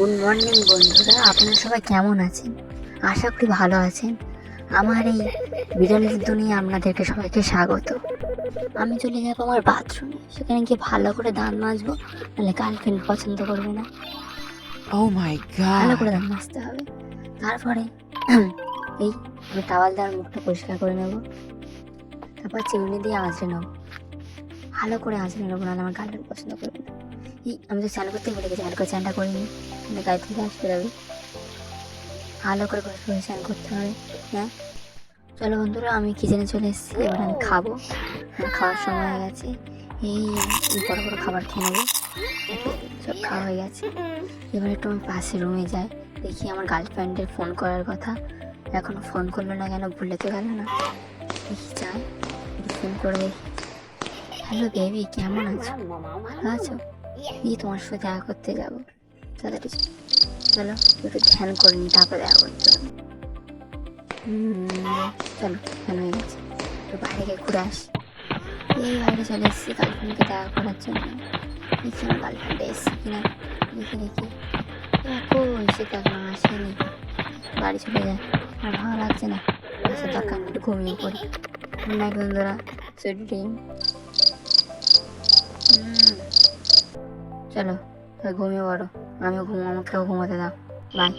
Good morning বন্ধুরা আপনারা সবাই কেমন আছেন? আশা করি ভালো আছেন। আমার এই বিড়ালের দুনিয়া আপনাদেরকে সবাইকে স্বাগত। আমি চলে যাব আমার বাথরুমে সেখানে গিয়ে ভালো করে দাঁত মাজবো নাহলে গার্লফ্রেন্ড পছন্দ করবে না। Oh my ভালো করে দাঁত মাজতে হবে। তারপরে এই আমি টাওয়াল দেওয়ার মুখটা পরিষ্কার করে নেব। তারপর চিমনি দিয়ে আঁচড়ে নেব। ভালো করে আঁচড়ে নেব নাহলে আমার গার্লফ্রেন্ড পছন্দ করবে না। আমি তো স্নান করতে ভুলে গেছি ভালো করে স্নানটা করিনি মানে গায়ে থেকে আসতে যাবে ভালো করে বসে বসে স্নান করতে হবে হ্যাঁ? চলো বন্ধুরা, আমি কিচেনে চলে এসেছি, এবার আমি খাব। খাওয়ার সময় হয়ে গেছে। এই বড় বড় খাবার খেয়ে নেব। সব খাওয়া হয়ে গেছে। এবার একটু আমি পাশে রুমে যাই। দেখি আমার গার্লফ্রেন্ডের ফোন করার কথা। এখনও ফোন করল না কেন, ভুলে তো গেল না। দেখি যাই ফোন করে দেখি। হ্যালো বেবি কেমন আছো? ভালো আছো? এই তোমার সাথে দেখা করতে যাব। তাড়াতাড়ি চলো একটু ধ্যান করে নি তারপর দেখা করতে হবে চলো ধ্যান হয়ে গেছে। একটু বাইরে গিয়ে ঘুরে আসি। এই বাইরে চলে এসেছি গার্লফ্রেন্ডকে দেখা করার জন্য। দেখি আমার গার্লফ্রেন্ড এসেছে কিনা দেখি দেখি। দেখো সে তো এখনও আসেনি। বাড়ি চলে যায়। আর ভালো লাগছে না। আসার দরকার নেই, একটু ঘুমিয়ে পড়ি গুড নাইট বন্ধুরা সুইট ড্রিম চলো ঘুমিয়ে পড়ো। আমিও ঘুমো আমাকেও ঘুমাতে দাও। বাই